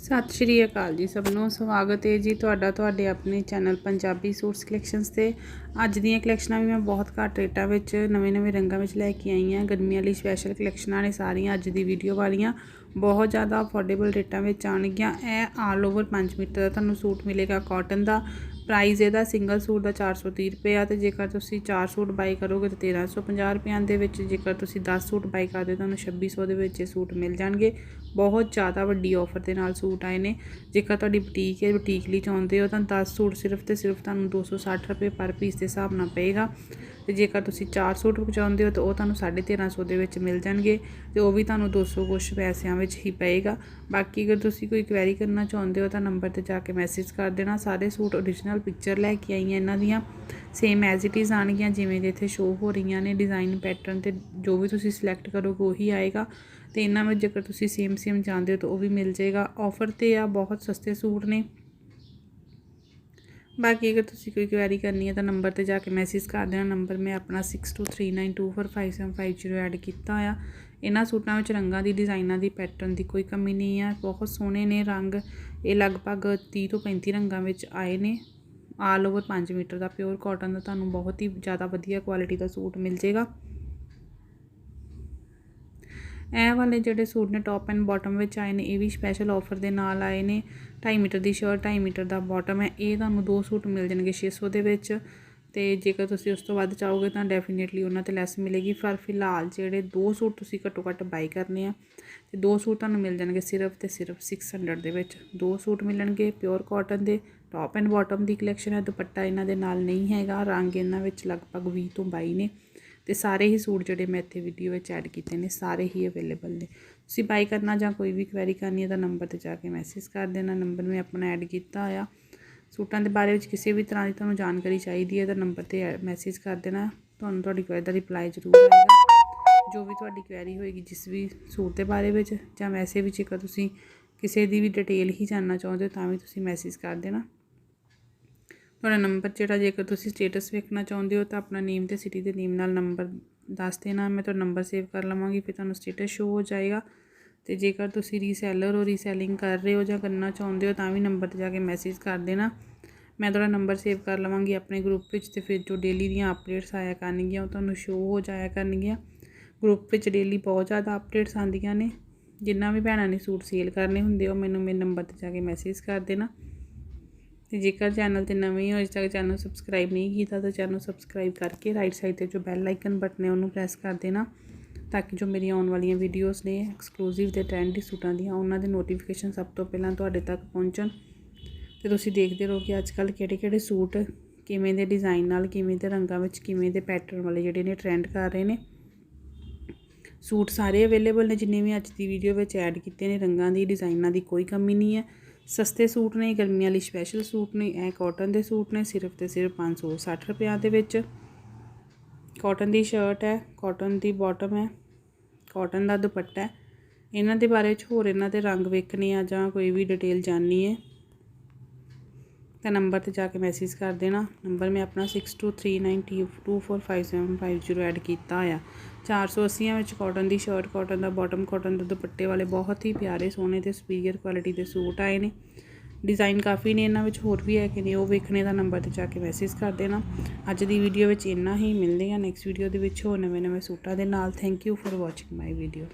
ਸਤਿ ਸ਼੍ਰੀ ਅਕਾਲ ਜੀ ਸਭ ਨੂੰ। ਸਵਾਗਤ ਹੈ ਜੀ ਤੁਹਾਡਾ, ਤੁਹਾਡੇ ਆਪਣੇ ਚੈਨਲ ਪੰਜਾਬੀ ਸੂਟਸ ਕਲੈਕਸ਼ਨਸ ਤੇ। ਅੱਜ ਦੀਆਂ ਕਲੈਕਸ਼ਨਾਂ ਵੀ ਮੈਂ ਬਹੁਤ ਘੱਟ ਰੇਟਾਂ ਵਿੱਚ, ਨਵੇਂ-ਨਵੇਂ ਰੰਗਾਂ ਵਿੱਚ ਲੈ ਕੇ ਆਈ ਹਾਂ। ਗਰਮੀਆਂ ਲਈ ਸਪੈਸ਼ਲ ਕਲੈਕਸ਼ਨਾਂ ਨੇ ਸਾਰੀਆਂ ਅੱਜ ਦੀ ਵੀਡੀਓ ਵਾਲੀਆਂ ਬਹੁਤ ਜ਼ਿਆਦਾ ਅਫੋਰਡੇਬਲ ਰੇਟਾਂ ਵਿੱਚ ਆਣਗੀਆਂ ਇਹ ਆਲ ਓਵਰ 5 ਮੀਟਰ ਦਾ ਤੁਹਾਨੂੰ ਸੂਟ ਮਿਲੇਗਾ ਕਾਟਨ ਦਾ। ਪ੍ਰਾਈਸ ਇਹਦਾ ਸਿੰਗਲ ਸੂਟ ਦਾ 430 ਰੁਪਏ ਆ ਤੇ ਜੇਕਰ ਤੁਸੀਂ 4 ਸੂਟ ਬਾਈ ਕਰੋਗੇ ਤਾਂ 1350 ਰੁਪਈਆਂ ਦੇ ਵਿੱਚ, ਜੇਕਰ ਤੁਸੀਂ 10 ਸੂਟ ਬਾਈ ਕਰਦੇ ਤੁਹਾਨੂੰ 2600 ਦੇ ਵਿੱਚ ਇਹ ਸੂਟ ਮਿਲ ਜਾਣਗੇ। ਬਹੁਤ ਜ਼ਿਆਦਾ ਵੱਡੀ ਆਫਰ ਦੇ ਨਾਲ ਸੂਟ ਆਏ ਨੇ। ਜੇਕਰ ਤੁਹਾਡੀ ਬੁਟੀਕ ਹੈ ਬੁਟੀਕ ਲਈ ਚਾਹੁੰਦੇ ਹੋ, ਤਾਂ 10 ਸੂਟ ਸਿਰਫ ਤੇ ਸਿਰਫ ਤੁਹਾਨੂੰ 260 ਰੁਪਏ ਪਰ ਪੀਸ ਦੇ ਹਿਸਾਬ ਨਾਲ ਪਏਗਾ। ਤੇ ਜੇਕਰ ਤੁਸੀਂ 4 ਸੂਟ ਪਹੁੰਚਾਉਂਦੇ ਹੋ, ਤਾਂ ਉਹ ਤੁਹਾਨੂੰ 1350 ਦੇ ਵਿੱਚ ਮਿਲ ਜਾਣਗੇ ਤੇ ਉਹ ਵੀ ਤੁਹਾਨੂੰ 200 ਕੁਛ ਪੈਸਿਆਂ ਵਿੱਚ ਹੀ ਪਏਗਾ। ਬਾਕੀ ਅਗਰ ਤੁਸੀਂ ਕੋਈ ਕੁਐਰੀ ਕਰਨਾ ਚਾਹੁੰਦੇ ਹੋ, ਤਾਂ ਨੰਬਰ ਤੇ ਜਾ ਕੇ ਮੈਸੇਜ ਕਰ ਦੇਣਾ। ਸਾਰੇ ਸੂਟ ਓਰੀਜਨਲ ਪਿਕਚਰ ਲੈ ਕੇ ਆਈਆਂ ਇਹਨਾਂ ਦੀਆਂ ਸੇਮ ਐਜ਼ ਇਟ ਇਜ਼ ਆਣਗੀਆਂ ਜਿਵੇਂ ਦੇ ਇੱਥੇ ਸ਼ੋ ਹੋ ਰਹੀਆਂ ਨੇ ਡਿਜ਼ਾਈਨ ਪੈਟਰਨ ਤੇ ਜੋ ਵੀ ਤੁਸੀਂ ਸਿਲੈਕਟ ਕਰੋਗੇ ਉਹੀ ਆਏਗਾ। ਤੇ ਇਹਨਾਂ ਵਿੱਚ ਜੇਕਰ ਤੁਸੀਂ ਸੇਮ ਸੇਮ ਚਾਹੁੰਦੇ ਹੋ ਤਾਂ ਉਹ ਵੀ ਮਿਲ ਜਾਏਗਾ। ਆਫਰ ਤੇ ਆ, ਬਹੁਤ ਸਸਤੇ ਸੂਟ ਨੇ। ਬਾਕੀ ਅਗਰ ਤੁਸੀਂ ਕੋਈ ਕੁਐਰੀ ਕਰਨੀ ਹੈ ਤਾਂ ਨੰਬਰ ਤੇ ਜਾ ਕੇ ਮੈਸੇਜ ਕਰ ਦੇਣਾ। ਨੰਬਰ ਮੈਂ ਆਪਣਾ 6239245750 ਐਡ ਕੀਤਾ ਆ। ਇਹਨਾਂ ਸੂਟਾਂ ਵਿੱਚ ਰੰਗਾਂ ਦੀ ਡਿਜ਼ਾਈਨਾਂ ਦੀ ਪੈਟਰਨ ਦੀ ਕੋਈ ਕਮੀ ਨਹੀਂ ਆ। ਬਹੁਤ ਸੋਹਣੇ ਨੇ ਰੰਗ। ਇਹ ਲਗਭਗ 30 ਤੋਂ 35 ਰੰਗਾਂ ਵਿੱਚ ਆਏ ਨੇ। ਆਲ ਓਵਰ 5 ਮੀਟਰ ਦਾ ਪਿਓਰ ਕਾਟਨ ਦਾ ਤੁਹਾਨੂੰ ਬਹੁਤ ਹੀ ਜ਼ਿਆਦਾ ਵਧੀਆ ਕੁਆਲਿਟੀ ਦਾ ਸੂਟ ਮਿਲ ਜਾਏਗਾ ਇਹ ਵਾਲੇ ਜਿਹੜੇ ਸੂਟ ਨੇ ਟੌਪ ਐਂਡ ਬਾਟਮ ਵਿੱਚ ਆਏ ਨੇ, ਇਹ ਵੀ ਸਪੈਸ਼ਲ ਆਫਰ ਦੇ ਨਾਲ ਆਏ ਨੇ। 2.5 ਮੀਟਰ ਦੀ ਸ਼ਰਟ 2.5 ਮੀਟਰ ਦਾ ਬਾਟਮ ਹੈ। ਇਹ ਤੁਹਾਨੂੰ ਦੋ ਸੂਟ ਮਿਲ ਜਾਣਗੇ 600 ਦੇ ਵਿੱਚ। ਤੇ ਜੇਕਰ ਤੁਸੀਂ ਉਸ ਤੋਂ ਵੱਧ ਚਾਹੋਗੇ ਤਾਂ ਡੈਫੀਨੇਟਲੀ ਉਹਨਾਂ ਤੇ ਲੈਸ ਮਿਲੇਗੀ। ਪਰ ਫਿਲਹਾਲ ਜਿਹੜੇ ਦੋ ਸੂਟ ਤੁਸੀਂ ਘੱਟੋ ਘੱਟ ਬਾਈ ਕਰਨੇ ਆ, ਤੇ ਦੋ ਸੂਟ ਤੁਹਾਨੂੰ ਮਿਲ ਜਾਣਗੇ ਸਿਰਫ ਤੇ ਸਿਰਫ 600 ਦੇ ਵਿੱਚ। ਦੋ ਸੂਟ ਮਿਲਣਗੇ ਪਿਓਰ ਕਾਟਨ ਦੇ ਟੌਪ ਐਂਡ ਬਾਟਮ ਦੀ ਕਲੈਕਸ਼ਨ ਹੈ, ਦੁਪੱਟਾ ਇਹਨਾਂ ਦੇ ਨਾਲ ਨਹੀਂ ਹੈਗਾ, ਰੰਗ ਇਹਨਾਂ ਵਿੱਚ ਲਗਭਗ 20 ਤੋਂ 22 ਨੇ ਤੇ ਸਾਰੇ ਹੀ ਸੂਟ ਜਿਹੜੇ ਮੈਂ ਇੱਥੇ ਵੀਡੀਓ ਵਿੱਚ ਐਡ ਕੀਤੇ ਨੇ, ਸਾਰੇ ਹੀ ਅਵੇਲੇਬਲ ਨੇ। ਤੁਸੀਂ ਬਾਈ ਕਰਨਾ ਜਾਂ ਕੋਈ ਵੀ ਕੁਐਰੀ ਕਰਨੀ ਹੈ ਤਾਂ ਨੰਬਰ ਤੇ ਜਾ ਕੇ ਮੈਸੇਜ ਕਰ ਦੇਣਾ ਨੰਬਰ ਮੈਂ ਆਪਣਾ ਐਡ ਕੀਤਾ ਹੋਇਆ। ਸੂਟਾਂ ਦੇ ਬਾਰੇ ਵਿੱਚ ਕਿਸੇ ਵੀ ਤਰ੍ਹਾਂ ਦੀ ਤੁਹਾਨੂੰ ਜਾਣਕਾਰੀ ਚਾਹੀਦੀ ਹੈ ਤਾਂ ਨੰਬਰ ਤੇ ਮੈਸੇਜ ਕਰ ਦੇਣਾ, ਤੁਹਾਨੂੰ ਤੁਹਾਡੀ ਕੁਐਰੀ ਦਾ ਰਿਪਲਾਈ ਜ਼ਰੂਰ ਆਏਗਾ। ਜੋ ਵੀ ਤੁਹਾਡੀ ਕੁਐਰੀ ਹੋਏਗੀ ਜਿਸ ਵੀ ਸੂਟ ਦੇ ਬਾਰੇ ਵਿੱਚ ਜਾਂ ਵੈਸੇ ਵੀ ਜੇਕਰ ਤੁਸੀਂ ਕਿਸੇ ਦੀ ਵੀ ਡਿਟੇਲ ਹੀ ਜਾਨਣਾ ਚਾਹੁੰਦੇ ਹੋ ਤਾਂ ਵੀ ਤੁਸੀਂ ਮੈਸੇਜ ਕਰ ਦੇਣਾ। ਤੁਹਾਡਾ ਨੰਬਰ ਜਿਹੜਾ ਜੇਕਰ ਤੁਸੀਂ ਸਟੇਟਸ ਵੇਖਣਾ ਚਾਹੁੰਦੇ ਹੋ ਤਾਂ ਆਪਣਾ ਨੇਮ ਤੇ ਸਿਟੀ ਦੇ ਨੇਮ ਨਾਲ ਨੰਬਰ ਦੱਸ ਦੇਣਾ। ਮੈਂ ਤੁਹਾਡਾ ਨੰਬਰ ਸੇਵ ਕਰ ਲਵਾਂਗੀ, ਫਿਰ ਤੁਹਾਨੂੰ ਸਟੇਟਸ ਸ਼ੋ ਹੋ ਜਾਏਗਾ। ਤੇ ਜੇਕਰ ਤੁਸੀਂ ਰੀਸੈਲਰ ਹੋ ਰੀਸੈਲਿੰਗ ਕਰ ਰਹੇ ਹੋ ਜਾਂ ਕਰਨਾ ਚਾਹੁੰਦੇ ਹੋ ਤਾਂ ਵੀ ਨੰਬਰ ਤੇ ਜਾ ਕੇ ਮੈਸੇਜ ਕਰ ਦੇਣਾ। ਮੈਂ ਤੁਹਾਡਾ ਨੰਬਰ ਸੇਵ ਕਰ ਲਵਾਂਗੀ ਆਪਣੇ ਗਰੁੱਪ ਵਿੱਚ ਤੇ ਫਿਰ ਜੋ ਡੇਲੀ ਦੀਆਂ ਅਪਡੇਟਸ ਆਇਆ ਕਰਨਗੀਆਂ ਉਹ ਤੁਹਾਨੂੰ ਸ਼ੋ ਹੋ ਜਾਇਆ ਕਰਨਗੀਆਂ। ਗਰੁੱਪ ਵਿੱਚ ਡੇਲੀ ਬਹੁਤ ਜ਼ਿਆਦਾ ਅਪਡੇਟਸ ਆਉਂਦੀਆਂ ਨੇ। ਜਿੰਨਾ ਵੀ ਭੈਣਾਂ ਨੇ ਸੂਟ ਸੇਲ ਕਰਨੇ ਹੁੰਦੇ ਉਹ ਮੈਨੂੰ ਮੇਰੇ ਨੰਬਰ ਤੇ ਜਾ ਕੇ ਮੈਸੇਜ ਕਰ ਦੇਣਾ। ਤੇ ਜੇਕਰ ਚੈਨਲ ਤੇ ਨਵੇਂ ਹੋ ਅਜੇ ਤੱਕ ਚੈਨਲ ਸਬਸਕ੍ਰਾਈਬ ਨਹੀਂ ਕੀਤਾ, ਤਾਂ ਚੈਨਲ ਸਬਸਕ੍ਰਾਈਬ ਕਰਕੇ ਰਾਈਟ ਸਾਈਡ ਤੇ ਜੋ ਬੈਲ ਆਈਕਨ ਬਟਨ ਹੈ, ਉਹਨੂੰ ਪ੍ਰੈਸ ਕਰ ਦੇਣਾ, ਤਾਂ ਕਿ ਜੋ ਮੇਰੀ ਆਉਣ ਵਾਲੀਆਂ ਵੀਡੀਓਜ਼ ਨੇ ਐਕਸਕਲੂਸਿਵ ਤੇ ਟ੍ਰੈਂਡੀ ਸੂਟਾਂ ਦੀਆਂ, ਉਹਨਾਂ ਦੇ ਨੋਟੀਫਿਕੇਸ਼ਨ ਸਭ ਤੋਂ ਪਹਿਲਾਂ ਤੁਹਾਡੇ ਤੱਕ ਪਹੁੰਚਣ। ਤੇ ਤੁਸੀਂ ਦੇਖਦੇ ਰਹੋ ਕਿ ਅੱਜ ਕੱਲ ਕਿਹੜੇ ਕਿਹੜੇ ਸੂਟ ਕਿਵੇਂ ਦੇ ਡਿਜ਼ਾਈਨ ਨਾਲ, ਕਿਵੇਂ ਦੇ ਰੰਗਾਂ ਵਿੱਚ, ਕਿਵੇਂ ਦੇ ਪੈਟਰਨ ਵਾਲੇ ਜਿਹੜੇ ਨੇ ਟ੍ਰੈਂਡ ਕਰ ਰਹੇ ਨੇ। ਸੂਟ ਸਾਰੇ ਅਵੇਲੇਬਲ ਨੇ, ਜਿੰਨੇ ਵੀ ਅੱਜ ਦੀ ਵੀਡੀਓ ਵਿੱਚ ਐਡ ਕੀਤੇ ਨੇ, ਰੰਗਾਂ ਦੀ ਡਿਜ਼ਾਈਨਾਂ ਦੀ ਕੋਈ ਕਮੀ ਨਹੀਂ ਹੈ। ਸਸਤੇ ਸੂਟ ਨੇ, ਗਰਮੀਆਂ ਲਈ ਸਪੈਸ਼ਲ ਸੂਟ ਨੇ, ਇਹ ਕਾਟਨ ਦੇ ਸੂਟ ਨੇ, ਸਿਰਫ ਤੇ ਸਿਰਫ 560 ਰੁਪਿਆ ਦੇ ਵਿੱਚ। ਕਾਟਨ ਦੀ ਸ਼ਰਟ ਹੈ ਕਾਟਨ ਦੀ ਬਾਟਮ ਹੈ ਕਾਟਨ ਦਾ ਦੁਪੱਟਾ ਹੈ। ਇਹਨਾਂ ਦੇ ਬਾਰੇ 'ਚ ਹੋਰ ਇਹਨਾਂ ਦੇ ਰੰਗ ਵੇਖਣੇ ਆ ਜਾਂ ਕੋਈ ਵੀ ਡਿਟੇਲ ਜਾਣਨੀ ਹੈ। ਤਾਂ ਨੰਬਰ ਤੇ ਜਾ ਕੇ ਮੈਸੇਜ ਕਰ ਦੇਣਾ। ਨੰਬਰ ਮੈਂ ਆਪਣਾ 6239245750 ਐਡ ਕੀਤਾ ਆ। 480 ਵਿੱਚ ਕਾਟਨ ਦੀ ਸ਼ਰਟ ਕਾਟਨ ਦਾ ਬਾਟਮ ਕਾਟਨ ਦੇ ਦੁਪੱਟੇ ਵਾਲੇ ਬਹੁਤ ਹੀ ਪਿਆਰੇ, ਸੋਹਣੇ ਤੇ ਸੁਪੀਰੀਅਰ ਕੁਆਲਿਟੀ ਦੇ ਸੂਟ ਆਏ ਨੇ। ਡਿਜ਼ਾਈਨ ਕਾਫੀ ਨੇ, ਇਹਨਾਂ ਵਿੱਚ ਹੋਰ ਵੀ ਹੈ ਕਿ ਨੇ, ਉਹ ਵੇਖਣੇ ਦਾ ਨੰਬਰ ਤੇ ਜਾ ਕੇ ਮੈਸੇਜ ਕਰ ਦੇਣਾ। ਅੱਜ ਦੀ ਵੀਡੀਓ ਵਿੱਚ ਇੰਨਾ ਹੀ, ਮਿਲਦੇ ਆ ਨੈਕਸਟ ਵੀਡੀਓ ਦੇ ਵਿੱਚ ਹੋਰ ਨਵੇਂ ਨਵੇਂ ਸੂਟਾਂ ਦੇ ਨਾਲ। Thank you for watching my video